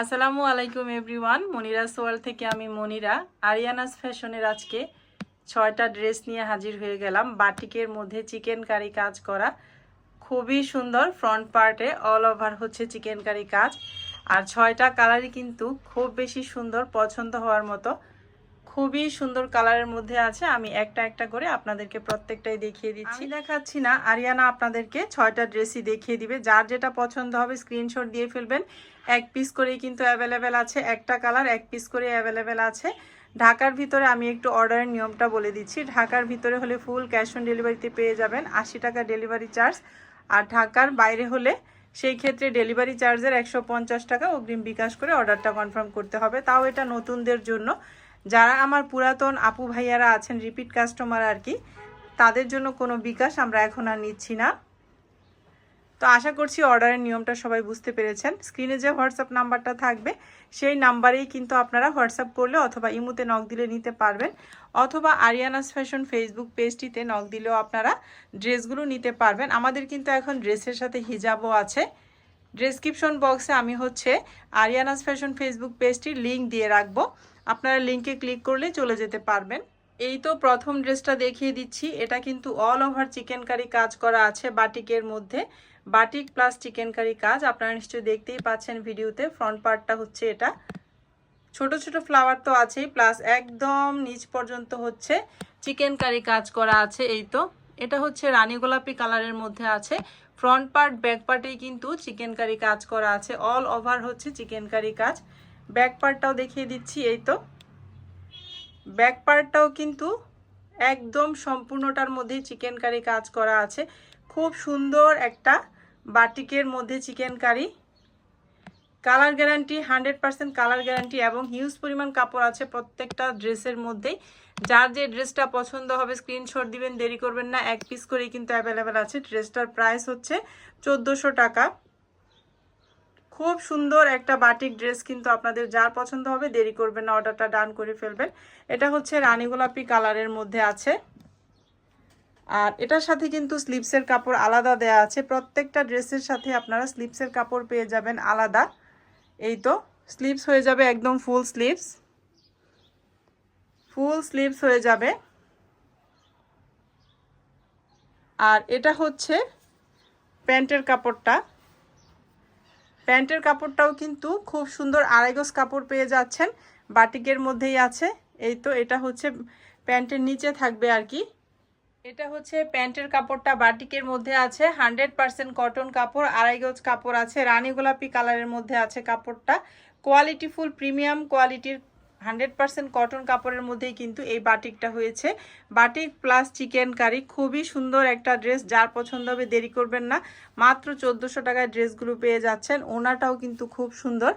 আসসালামু আলাইকুম এভরিওয়ান, মনিরা সোয়াল থেকে আমি মনিরা। আরিয়ানাস ফ্যাশনের আজকে ছয়টা ড্রেস নিয়ে হাজির হয়ে গেলাম। বাটিকের মধ্যে চিকেন কারি কাজ করা। খুবই সুন্দর ফ্রন্ট পার্টে অল ওভার হচ্ছে চিকেন কারি কাজ। আর ছয়টা কালারই কিন্তু খুব বেশি সুন্দর, পছন্দ হওয়ার মতো। খুবই সুন্দর কালারের মধ্যে আছে। আমি একটা একটা করে আপনাদেরকে প্রত্যেকটাই দেখিয়ে দিচ্ছি। দেখাচ্ছি না, আরিয়ানা আপনাদেরকে ছয়টা ড্রেসই দেখিয়ে দিবে। যার যেটা পছন্দ হবে স্ক্রিনশট দিয়ে ফেলবেন। এক পিস করেই কিন্তু অ্যাভেলেবেল আছে। একটা কালার এক পিস করে অ্যাভেলেবেল আছে। ঢাকার ভিতরে আমি একটু অর্ডারের নিয়মটা বলে দিচ্ছি। ঢাকার ভিতরে হলে ফুল ক্যাশ অন ডেলিভারিতে পেয়ে যাবেন। আশি টাকা ডেলিভারি চার্জ আর ঢাকার বাইরে হলে সেই ক্ষেত্রে ডেলিভারি চার্জের একশো পঞ্চাশ টাকা অগ্রিম বিকাশ করে অর্ডারটা কনফার্ম করতে হবে। তাও এটা নতুনদের জন্য। যারা আমার পুরাতন আপু ভাইয়ারা আছেন রিপিট কাস্টমার আর কি, তাদের জন্য কোনো বিকাশ আমরা এখন আর নিচ্ছি না। তো আশা করছি অর্ডারের নিয়মটা সবাই বুঝতে পেরেছেন। স্ক্রিনে যে হোয়াটসঅ্যাপ নাম্বারটা থাকবে, সেই নাম্বারেই কিন্তু আপনারা হোয়াটসঅ্যাপ করলে অথবা ইমুতে নক দিলে নিতে পারবেন। অথবা আরিয়ানাস ফ্যাশন ফেসবুক পেজটিতে নক দিলেও আপনারা ড্রেসগুলো নিতে পারবেন। আমাদের কিন্তু এখন ড্রেসের সাথে হিজাবও আছে। ডেসক্রিপশন বক্সে আমি হচ্ছে আরিয়ানাস ফ্যাশন ফেসবুক পেজটির লিঙ্ক দিয়ে রাখব। আপনারা লিঙ্কে ক্লিক করলে চলে যেতে পারবেন। এই তো প্রথম ড্রেসটা দেখিয়ে দিচ্ছি। এটা কিন্তু অল ওভার চিকেন কারি কাজ করা আছে বাটিকের মধ্যে। বাটিক প্লাস চিকেন কারি কাজ আপনারা নিশ্চয়ই দেখতেই পাচ্ছেন ভিডিওতে। ফ্রন্ট পার্টটা হচ্ছে এটা। ছোট ছোট ফ্লাওয়ার তো আছেই প্লাস একদম নিচ পর্যন্ত হচ্ছে চিকেন কারি কাজ করা আছে এই তো। এটা হচ্ছে রানী গোলাপি কালারের মধ্যে আছে। ফ্রন্ট পার্ট ব্যাক পার্টেই কিন্তু চিকেন কারি কাজ করা আছে। অল ওভার হচ্ছে চিকেন কারি কাজ। ব্যাক পার্টটাও দেখিয়ে দিচ্ছি, এই তো। ব্যাক পার্টটাও কিন্তু একদম সম্পূর্ণটার মধ্যে চিকেন কারি কাজ করা আছে। খুব সুন্দর একটা বাটিকের মধ্যে chikankari. Colour guarantee, hundred percent colour guarantee এবং হিউজ পরিমাণ কাপড় আছে প্রত্যেকটা ড্রেসের মধ্যেই। যার যে ড্রেসটা পছন্দ হবে, স্ক্রিনশট দিবেন, দেরি করবেন না, এক পিস করেই কিন্তু অ্যাভেলেবেল আছে। ড্রেসটার প্রাইস হচ্ছে চোদ্দোশো টাকা। খুব সুন্দর একটা বাটিক ড্রেস কিন্তু আপনাদের যার পছন্দ হবে দেরি করবেন না, অর্ডারটা ডান করে ফেলবেন। এটা হচ্ছে রানী গোলাপি কালারের মধ্যে আছে। আর এটার সাথে কিন্তু স্লিপসের কাপড় আলাদা দেয়া আছে। প্রত্যেকটা ড্রেসের সাথে আপনারা স্লিপসের কাপড় পেয়ে যাবেন আলাদা। এই তো, স্লিপস হয়ে যাবে একদম ফুল স্লিপস। ফুল স্লিপস হয়ে যাবে। আর এটা হচ্ছে প্যান্টের কাপড়টা। প্যান্টের কাপড়টাও কিন্তু খুব সুন্দর আড়াইগজ কাপড় পেয়ে যাচ্ছেন। বাটিকের মধ্যেই আছে। এই তো এটা হচ্ছে প্যান্টের নিচে থাকবে আর কি। এটা হচ্ছে প্যান্টের কাপড়টা বাটিকের মধ্যে আছে। হান্ড্রেড পারসেন্ট কটন কাপড়, আড়াই গজ কাপড় আছে। রানী গোলাপি কালারের মধ্যে আছে কাপড়টা। কোয়ালিটি ফুল, প্রিমিয়াম কোয়ালিটির হান্ড্রেড পারসেন্ট কটন কাপড়ের মধ্যেই কিন্তু এই বাটিকটা হয়েছে। বাটিক প্লাস চিকেন কারি খুবই সুন্দর একটা ড্রেস যার পছন্দ হবে দেরি করবেন না। মাত্র চোদ্দোশো টাকায় ড্রেসগুলো পেয়ে যাচ্ছেন। ওনাটাও কিন্তু খুব সুন্দর।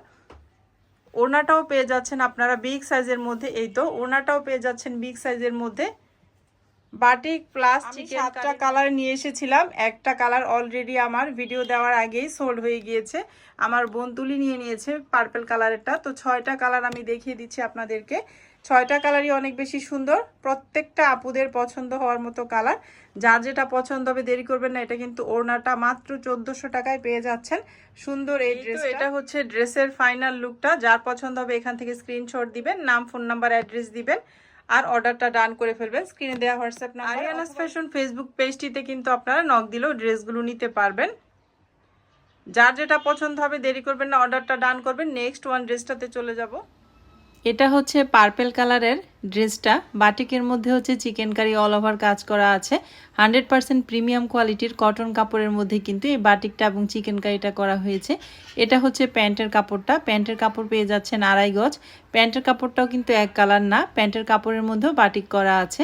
ওনাটাও পেয়ে যাচ্ছেন আপনারা বিগ সাইজের মধ্যে। এই তো, ওনাটাও পেয়ে যাচ্ছেন বিগ সাইজের মধ্যে। বাটিক প্লাস চিকেন সাতটা কালার নিয়ে এসেছিলাম। একটা কালার অলরেডি আমার। ভিডিও দেওয়ার আগেই সোল্ড হয়ে গিয়েছে। আমার বোন তুলি নিয়ে নিয়েছে পার্পেল কালারেরটা তো ছয়টা কালার আমি দেখিয়ে দিচ্ছি আপনাদেরকে। ছয়টা কালারই অনেক বেশি সুন্দর। প্রত্যেকটা আপুদের পছন্দ হওয়ার মতো কালার। যার যেটা পছন্দ হবে দেরি করবেন না। এটা কিন্তু ওড়নাটা মাত্র চোদ্দোশো টাকায় পেয়ে যাচ্ছেন। সুন্দর এই ড্রেস এটা হচ্ছে ড্রেসের ফাইনাল লুকটা যার পছন্দ হবে এখান থেকে স্ক্রিনশট দিবেন নাম ফোন নাম্বার অ্যাড্রেস দিবেন। আর অর্ডারটা ডান করে ফেলবেন। স্ক্রিনে দেওয়া হোয়াটসঅ্যাপ না আরিয়ানাস ফ্যাশন ফেসবুক পেজটিতে কিন্তু আপনারা নক দিলেও ড্রেসগুলো নিতে পারবেন। যার যেটা পছন্দ হবে দেরি করবেন না অর্ডারটা ডান করবেন। নেক্সট ওয়ান ড্রেসটাতে চলে যাব। এটা হচ্ছে পার্পেল কালারের ড্রেসটা। বাটিকের মধ্যে হচ্ছে চিকেন কারি অল ওভার কাজ করা আছে। হান্ড্রেড পারসেন্ট প্রিমিয়াম কোয়ালিটির কটন কাপড়ের মধ্যে কিন্তু এই বাটিকটা এবং চিকেন কারিটা করা হয়েছে। এটা হচ্ছে প্যান্টের কাপড়টা। প্যান্টের কাপড় পেয়ে যাচ্ছেন আড়াই গজ। প্যান্টের কাপড়টাও কিন্তু এক কালার না। প্যান্টের কাপড়ের মধ্যেও বাটিক করা আছে।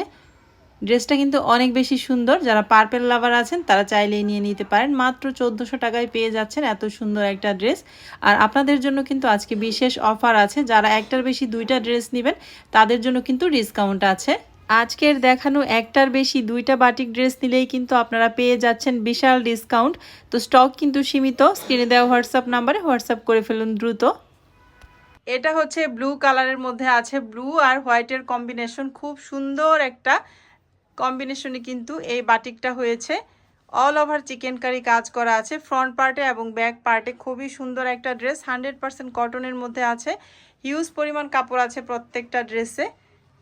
ড্রেসটা কিন্তু অনেক বেশি সুন্দর। যারা পার্পেল লাভার আছেন, তারা চাইলেই নিয়ে নিতে পারেন। মাত্র চোদ্দোশো টাকায় পেয়ে যাচ্ছেন এত সুন্দর একটা ড্রেস। আর আপনাদের জন্য কিন্তু আজকে বিশেষ অফার আছে। যারা একটার বেশি দুইটা ড্রেস নেবেন, তাদের জন্য কিন্তু ডিসকাউন্ট আছে। আজকের দেখানো একটার বেশি দুইটা বাটিক ড্রেস নিলেই কিন্তু আপনারা পেয়ে যাচ্ছেন বিশাল ডিসকাউন্ট তো স্টক কিন্তু সীমিত। স্ক্রিনে দেওয়া হোয়াটসঅ্যাপ নাম্বারে হোয়াটসঅ্যাপ করে ফেলুন দ্রুত। এটা হচ্ছে ব্লু কালারের মধ্যে আছে ব্লু আর হোয়াইটের কম্বিনেশন খুব সুন্দর একটা কম্বিনেশনে কিন্তু এই বাটিকটা হয়েছে। অল ওভার চিকেন কারি কাজ করা আছে। ফ্রন্ট পার্টে এবং ব্যাক পার্টে খুবই সুন্দর একটা ড্রেস হান্ড্রেড পার্সেন্ট কটনের মধ্যে আছে। হিউজ পরিমাণ কাপড় আছে প্রত্যেকটা ড্রেসে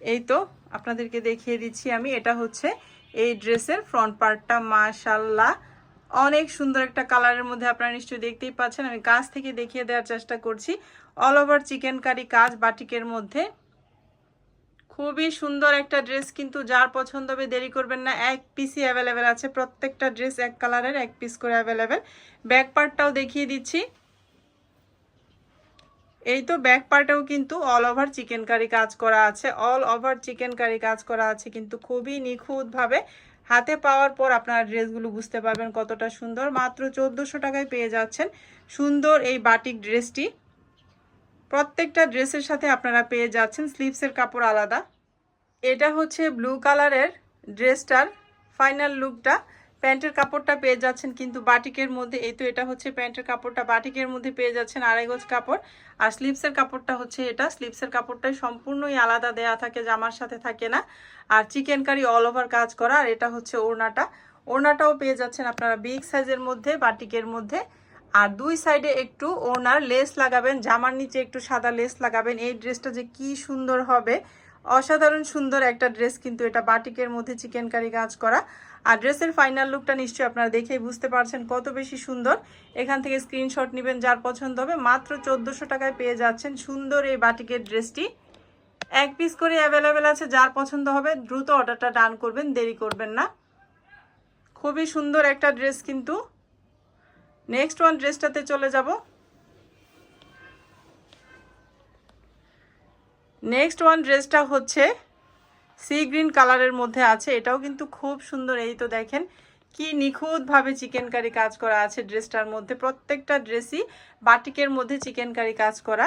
এই তো আপনাদেরকে দেখিয়ে দিচ্ছি আমি। এটা হচ্ছে এই ড্রেসের ফ্রন্ট পার্টটা মাশাল্লাহ অনেক সুন্দর একটা কালারের মধ্যে আপনারা নিশ্চয়ই দেখতেই পাচ্ছেন। আমি কাছ থেকে দেখিয়ে দেওয়ার চেষ্টা করছি। অল ওভার চিকেন কারি কাজ বাটিকের মধ্যে। খুবই সুন্দর একটা ড্রেস কিন্তু যার পছন্দ হবে দেরি করবেন না। এক পিসই অ্যাভেলেবেল আছে, প্রত্যেকটা ড্রেস এক কালারের এক পিস করে অ্যাভেলেবেল ব্যাক পার্টটাও দেখিয়ে দিচ্ছি। এই তো ব্যাক পার্টেও কিন্তু অল ওভার চিকেন কারি কাজ করা আছে। অল ওভার চিকেন কারি কাজ করা আছে, কিন্তু খুবই নিখুঁতভাবে। হাতে পাওয়ার পর আপনারা ড্রেসগুলো বুঝতে পারবেন কতটা সুন্দর। মাত্র চোদ্দোশো টাকায় পেয়ে যাচ্ছেন সুন্দর এই বাটিক ড্রেসটি প্রত্যেকটা ড্রেসের সাথে আপনারা পেয়ে যাচ্ছেন স্লিভসের কাপড় আলাদা। এটা হচ্ছে ব্লু কালারের ড্রেসটার ফাইনাল লুকটা প্যান্টের কাপড়টা পেয়ে যাচ্ছেন কিন্তু বাটিকের মধ্যে, এই তো এটা হচ্ছে প্যান্টের কাপড়টা, বাটিকের মধ্যে পেয়ে যাচ্ছেন আড়াই গজ কাপড়। আর স্লিভসের কাপড়টা হচ্ছে এটা স্লিভসের কাপড়টাই সম্পূর্ণই আলাদা দেয়া থাকে, জামার সাথে থাকে না। আর চিকেন কারি অল ওভার কাজ করা, আর এটা হচ্ছে ওড়নাটা। ওড়নাটাও পেয়ে যাচ্ছেন আপনারা বিগ সাইজের মধ্যে, বাটিকের মধ্যে। আর দুই সাইডে একটু ওনার লেস লাগাবেন, জামার নিচে একটু সাদা লেস লাগাবেন। এই ড্রেসটা যে কি সুন্দর হবে, অসাধারণ সুন্দর একটা ড্রেস কিন্তু এটা বাটিকের মধ্যে চিকেন কারি কাজ করা। আর ড্রেসের ফাইনাল লুকটা নিশ্চয়ই আপনারা দেখেই বুঝতে পারছেন কত বেশি সুন্দর। এখান থেকে স্ক্রিনশট নেবেন যার পছন্দ হবে। মাত্র চোদ্দোশো টাকায় পেয়ে যাচ্ছেন সুন্দর এই বাটিকের ড্রেসটি। এক পিস করে অ্যাভেলেবেল আছে, যার পছন্দ হবে দ্রুত অর্ডারটা ডান করবেন, দেরি করবেন না। খুবই সুন্দর একটা ড্রেস কিন্তু। নেক্সট ওয়ান ড্রেসটাতে চলে যাব। নেক্সট ওয়ান ড্রেসটা হচ্ছে সি গ্রিন কালারের মধ্যে আছে। এটাও কিন্তু খুব সুন্দর। এই তো দেখেন, কি নিখুঁতভাবে চিকেন কারি কাজ করা আছে ড্রেসটার মধ্যে। প্রত্যেকটা ড্রেসই বাটিকের মধ্যে চিকেন কারি কাজ করা।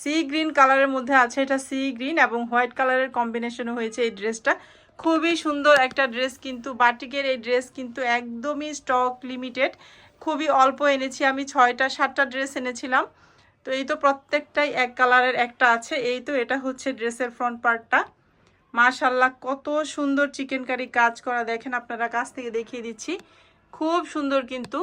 সি গ্রিন কালারের মধ্যে আছে। এটা সি গ্রিন এবং হোয়াইট কালারের কম্বিনেশন হয়েছে এই ড্রেসটা খুবই সুন্দর একটা ড্রেস কিন্তু, বাটিকের এই ড্রেস কিন্তু একদমই স্টক লিমিটেড খুবই অল্প এনেছি আমি, ছয়টা, সাতটা ড্রেস এনেছিলাম। তো এই তো প্রত্যেকটাই এক কালারের একটা আছে। এই তো এটা হচ্ছে ড্রেসের ফ্রন্ট পার্টটা মাশাল্লাহ কত সুন্দর চিকেন কারি কাজ করা। দেখেন আপনারা কাছ থেকে দেখিয়ে দিচ্ছি। খুব সুন্দর কিন্তু।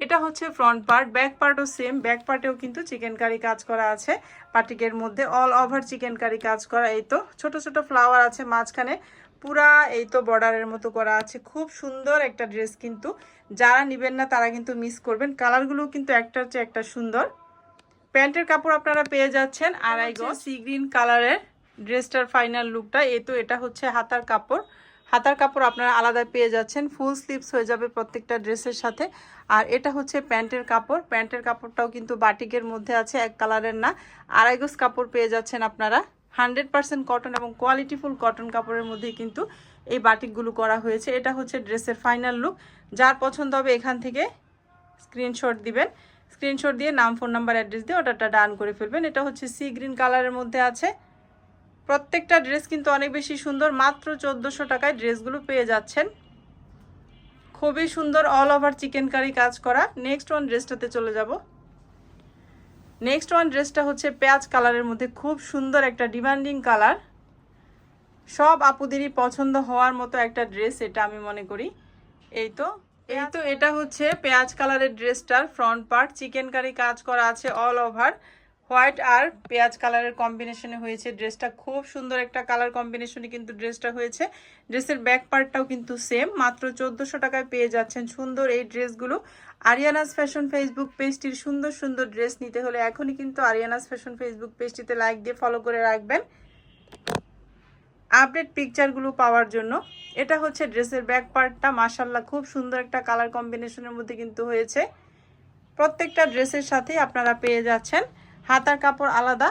এটা হচ্ছে ফ্রন্ট পার্ট ব্যাক পার্টও সেম ব্যাক পার্টেও কিন্তু চিকেন কারি কাজ করা আছে। পাটিকের মধ্যে অল ওভার চিকেন কারি কাজ করা এই তো ছোট ছোট ফ্লাওয়ার আছে মাঝখানে। পুরা এই তো বর্ডারের মতো করা আছে। খুব সুন্দর একটা ড্রেস কিন্তু। যারা নেবেন না তারা কিন্তু মিস করবেন। কালারগুলো কিন্তু একটার চেয়ে একটা সুন্দর। প্যান্টের কাপড় আপনারা পেয়ে যাচ্ছেন আড়াই গজ। সি গ্রিন কালারের ড্রেসটার ফাইনাল লুকটা এই তো এটা হচ্ছে হাতার কাপড়। হাতার কাপড় আপনারা আলাদা পেয়ে যাচ্ছেন। ফুল স্লিভস হয়ে যাবে প্রত্যেকটা ড্রেসের সাথে। আর এটা হচ্ছে প্যান্টের কাপড়। প্যান্টের কাপড়টাও কিন্তু বাটিকের মধ্যে আছে, এক কালারের না। আড়াই গজ কাপড় পেয়ে যাচ্ছেন আপনারা। হান্ড্রেড পার্সেন্ট কটন এবং কোয়ালিটিফুল কটন কাপড়ের মধ্যে কিন্তু এই বাটিকগুলো করা হয়েছে। এটা হচ্ছে ড্রেসের ফাইনাল লুক। যার পছন্দ হবে এখান থেকে স্ক্রিনশট দিবেন। স্ক্রিনশট দিয়ে নাম, ফোন নাম্বার, অ্যাড্রেস দিয়ে অর্ডারটা ডান করে ফেলবেন। এটা হচ্ছে সি গ্রিন কালারের মধ্যে আছে। প্রত্যেকটা ড্রেস কিন্তু অনেক বেশি সুন্দর। মাত্র চোদ্দোশো টাকায় ড্রেসগুলো পেয়ে যাচ্ছেন। খুবই সুন্দর অল ওভার চিকেন কারি কাজ করা। নেক্সট ওয়ান ড্রেসটাতে চলে যাব। নেক্সট ওয়ান ড্রেসটা হচ্ছে পেঁয়াজ কালারের মধ্যে খুব সুন্দর একটা ডিমান্ডিং কালার সব আপুদেরই পছন্দ হওয়ার মতো একটা ড্রেস এটা আমি মনে করি। এই তো এই তো এটা হচ্ছে পেঁয়াজ কালারের ড্রেসটার ফ্রন্ট পার্ট চিকেন কারি কাজ করা আছে অল ওভার হোয়াইট আর পেঁয়াজ কালারের কম্বিনেশনে হয়েছে ড্রেসটা। খুব সুন্দর একটা কালার কম্বিনেশনে কিন্তু ড্রেসটা হয়েছে। ড্রেসের ব্যাক পার্টটাও কিন্তু সেম, মাত্র চোদ্দোশো টাকায় পেয়ে যাচ্ছেন সুন্দর এই ড্রেসগুলো। আরিয়ানাস ফ্যাশন ফেসবুক পেজটির সুন্দর সুন্দর ড্রেস নিতে হলে এখনই কিন্তু আরিয়ানাস ফ্যাশন ফেসবুক পেজটিতে লাইক দিয়ে ফলো করে রাখবেন। আপডেট পিকচারগুলো পাওয়ার জন্য। এটা হচ্ছে ড্রেসের ব্যাক পার্টটা মাসাল্লাহ খুব সুন্দর একটা কালার কম্বিনেশনের মধ্যে কিন্তু হয়েছে। প্রত্যেকটা ড্রেসের সাথেই আপনারা পেয়ে যাচ্ছেন। হাতার কাপড় আলাদা।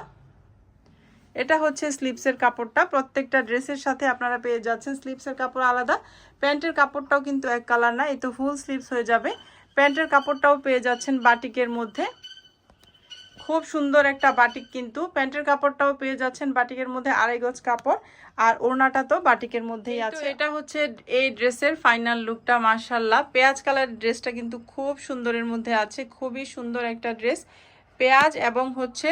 এটা হচ্ছে স্লিপসের কাপড়টা। প্রত্যেকটা ড্রেসের সাথে আপনারা পেয়ে যাচ্ছেন স্লিপসের কাপড় আলাদা। প্যান্টের কাপড়টাও কিন্তু এক কালার না এই তো ফুল স্লিপস হয়ে যাবে। প্যান্টের কাপড়টাও পেয়ে যাচ্ছেন বাটিকের মধ্যে। খুব সুন্দর একটা বাটিক কিন্তু। প্যান্টের কাপড়টাও পেয়ে যাচ্ছেন বাটিকের মধ্যে আড়াই গজ কাপড়। আর ওড়নাটা তো বাটিকের মধ্যেই আছে। এটা হচ্ছে এই ড্রেসের ফাইনাল লুকটা মার্শাল্লাহ পেঁয়াজ কালার ড্রেসটা কিন্তু খুব সুন্দরের মধ্যে আছে। খুবই সুন্দর একটা ড্রেস পেঁয়াজ এবং হচ্ছে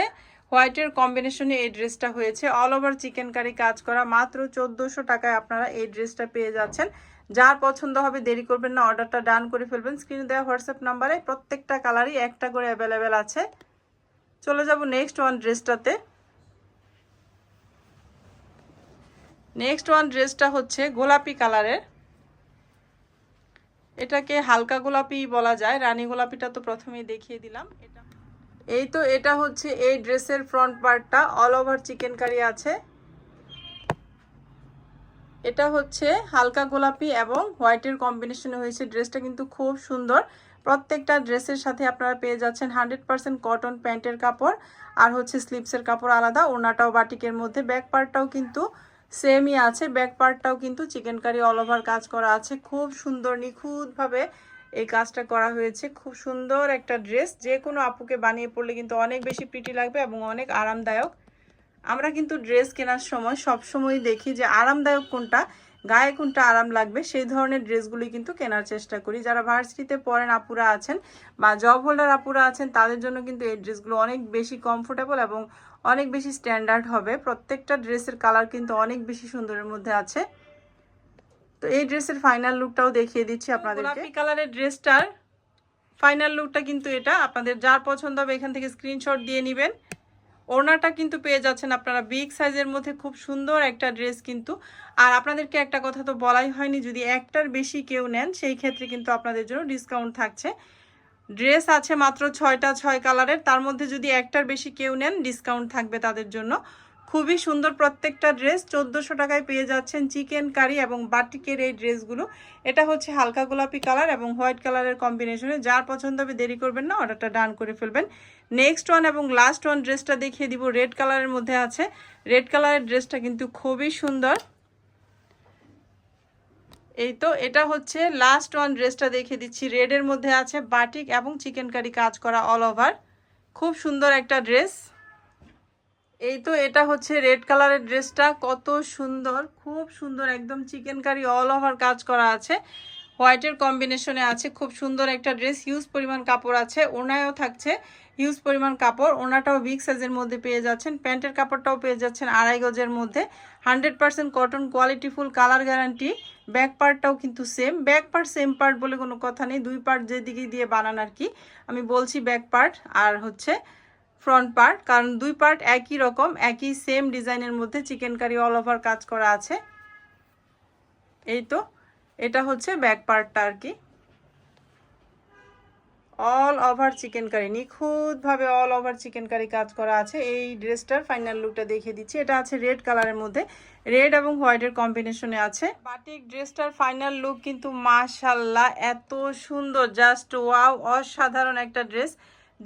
হোয়াইটের কম্বিনেশনে এই ড্রেসটা হয়েছে। অল ওভার চিকেন কারি কাজ করা মাত্র চোদ্দোশো টাকায় আপনারা এই ড্রেসটা পেয়ে যাচ্ছেন। যার পছন্দ হবে দেরি করবেন না, অর্ডারটা ডান করে ফেলবেন। স্ক্রিনে দেওয়া হোয়াটসঅ্যাপ নাম্বারে প্রত্যেকটা কালারই একটা করে অ্যাভেলেবেল আছে। চলে যাব নেক্সট ওয়ান ড্রেসটাতে। নেক্সট ওয়ান ড্রেসটা হচ্ছে গোলাপি কালারের। এটাকে হালকা গোলাপি বলা যায়, রানী গোলাপিটা তো প্রথমেই দেখিয়ে দিলাম। এটা এই তো এটা হচ্ছে এই ড্রেসের ফ্রন্ট পার্টটা অল ওভার চিকেন কারি আছে। এটা হচ্ছে হালকা গোলাপি এবং হোয়াইটের কম্বিনেশনে হয়েছে। ড্রেসটা কিন্তু খুব সুন্দর। প্রত্যেকটা ড্রেসের সাথে আপনারা পেয়ে যাচ্ছেন হান্ড্রেড পার্সেন্ট কটন প্যান্টের কাপড় আর হচ্ছে স্লিপসের কাপড় আলাদা। ওনাটাও বাটিকের মধ্যে। ব্যাক পার্টটাও কিন্তু সেমই আছে। ব্যাক পার্টটাও কিন্তু চিকেন কারি অল ওভার কাজ করা আছে। খুব সুন্দর, নিখুঁতভাবে এই কাজটা করা হয়েছে। খুব সুন্দর একটা ড্রেস। যে কোনো আপুকে বানিয়ে পড়লে কিন্তু অনেক বেশি প্রিটি লাগবে এবং অনেক আরামদায়ক। আমরা কিন্তু ড্রেস কেনার সময় সব সময় দেখি যে আরামদায়ক কোনটা, গায়ে কোনটা আরাম লাগবে, সেই ধরনের ড্রেসগুলি কিন্তু কেনার চেষ্টা করি। যারা ভার্সিটিতে পড়েন, আপুরা আছেন বা জব হোল্ডার আপুরা আছেন, তাদের জন্য কিন্তু এই ড্রেসগুলো অনেক বেশি কমফোর্টেবল এবং অনেক বেশি স্ট্যান্ডার্ড হবে। প্রত্যেকটা ড্রেসের কালার কিন্তু অনেক বেশি সুন্দরের মধ্যে আছে। তো এই ড্রেসের ফাইনাল লুকটাও দেখিয়ে দিচ্ছি আপনাদের গোলাপি কালারের ড্রেসটার ফাইনাল লুকটা কিন্তু এটা। আপনাদের যার পছন্দ হবে এখান থেকে স্ক্রিনশট দিয়ে নেবেন। ওড়নাটা কিন্তু পেয়ে যাচ্ছেন আপনারা বিগ সাইজের মধ্যে। খুব সুন্দর একটা ড্রেস কিন্তু। আর আপনাদেরকে একটা কথা তো বলাই হয়নি যদি একটার বেশি কেউ নেন সেই ক্ষেত্রে কিন্তু আপনাদের জন্য ডিসকাউন্ট থাকছে। ড্রেস আছে মাত্র ছয়টা ছয় কালারের তার মধ্যে যদি একটার বেশি কেউ নেন ডিসকাউন্ট থাকবে তাদের জন্য। খুবই সুন্দর প্রত্যেকটা ড্রেস চোদ্দোশো টাকায় পেয়ে যাচ্ছেন চিকেন কারি এবং বাটিকের এই ড্রেসগুলো এটা হচ্ছে হালকা গোলাপি কালার এবং হোয়াইট কালারের কম্বিনেশনে যার পছন্দ হবে দেরি করবেন না অর্ডারটা ডান করে ফেলবেন। নেক্সট ওয়ান এবং লাস্ট ওয়ান ড্রেসটা দেখিয়ে দিব। রেড কালারের মধ্যে আছে। রেড কালারের ড্রেসটা কিন্তু খুবই সুন্দর। এই তো, এটা হচ্ছে লাস্ট ওয়ান ড্রেসটা দেখিয়ে দিচ্ছি। রেডের মধ্যে আছে বাটিক এবং চিকেন কারি কাজ করা অল ওভার খুব সুন্দর একটা ড্রেস এই তো এটা হচ্ছে রেড কালারের ড্রেসটা কত সুন্দর, খুব সুন্দর, একদম চিকেন কারি অল ওভার কাজ করা আছে। হোয়াইটের কম্বিনেশনে আছে, খুব সুন্দর একটা ড্রেস হিউজ পরিমাণ কাপড় আছে ওনায়ও থাকছে হিউজ পরিমাণ কাপড়। ওনাটাও বিগ সাইজের মধ্যে পেয়ে যাচ্ছেন প্যান্টের কাপড়টাও পেয়ে যাচ্ছেন আড়াই গজের মধ্যে। Hundred percent cotton quality full colour guarantee back পার্টটাও কিন্তু same back part same part বলে কোনো কথা নেই, দুই পার্ট যেদিকে দিয়ে বানান আর কি। আমি বলছি ব্যাক পার্ট আর হচ্ছে ফ্রন্ট পার্ট কারণ দুই পার্ট একই রকম, একই সেম ডিজাইনের মধ্যে চিকেন কারি অল ওভার কাজ করা আছে। এই তো, এটা হচ্ছে ব্যাক পার্টটা আর কি। অল ওভার চিকেন কারি নিখুঁতভাবে অল ওভার চিকেন কারি কাজ করা আছে। এই ড্রেসটার ফাইনাল লুকটা দেখিয়ে দিচ্ছি। এটা আছে রেড কালারের মধ্যে। রেড এবং হোয়াইটের কম্বিনেশনে আছে। বাটিক ড্রেসটার ফাইনাল লুক কিন্তু মাশাল্লাহ এত সুন্দর জাস্ট ওয়াও অসাধারণ একটা ড্রেস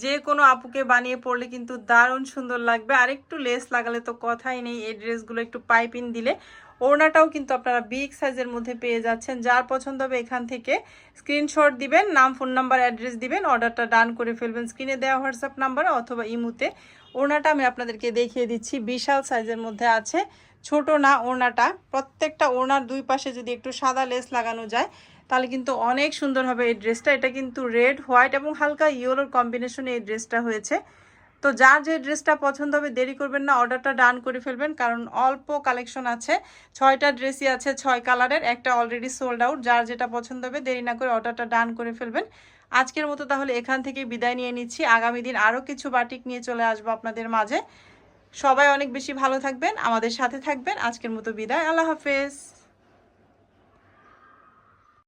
যে কোনো আপুকে বানিয়ে পড়লে কিন্তু দারুণ সুন্দর লাগবে। আর একটু লেস লাগালে তো কথাই নেই, এই ড্রেসগুলো একটু পাইপিং দিলে। ওড়নাটাও কিন্তু আপনারা বিগ সাইজের মধ্যে পেয়ে যাচ্ছেন। যার পছন্দ হবে এখান থেকে স্ক্রিনশট দিবেন, নাম, ফোন নাম্বার, অ্যাড্রেস দিবেন, অর্ডারটা ডান করে ফেলবেন। স্ক্রিনে দেওয়া হোয়াটসঅ্যাপ নাম্বারে অথবা ইমুতে ওড়নাটা আমি আপনাদেরকে দেখিয়ে দিচ্ছি। বিশাল সাইজের মধ্যে আছে, ছোট না ওড়নাটা। প্রত্যেকটা ওড়নার দুই পাশে যদি একটু সাদা লেস লাগানো যায় তাহলে কিন্তু অনেক সুন্দর হবে এই ড্রেসটা। এটা কিন্তু রেড, হোয়াইট এবং হালকা ইয়েলোর কম্বিনেশনে এই ড্রেসটা হয়েছে। তো যার যে ড্রেসটা পছন্দ হবে, দেরি করবেন না, অর্ডারটা ডান করে ফেলবেন, কারণ অল্প কালেকশন আছে। ছয়টা ড্রেসই আছে, ছয় কালারের, একটা অলরেডি সোল্ড আউট যার যেটা পছন্দ হবে, দেরি না করে অর্ডারটা ডান করে ফেলবেন। আজকের মতো তাহলে এখান থেকে বিদায় নিয়ে নিচ্ছি। আগামী দিন আরও কিছু বাটিক নিয়ে চলে আসব আপনাদের মাঝে। সবাই অনেক বেশি ভালো থাকবেন, আমাদের সাথে থাকবেন। আজকের মতো বিদায়, আল্লাহ হাফেজ।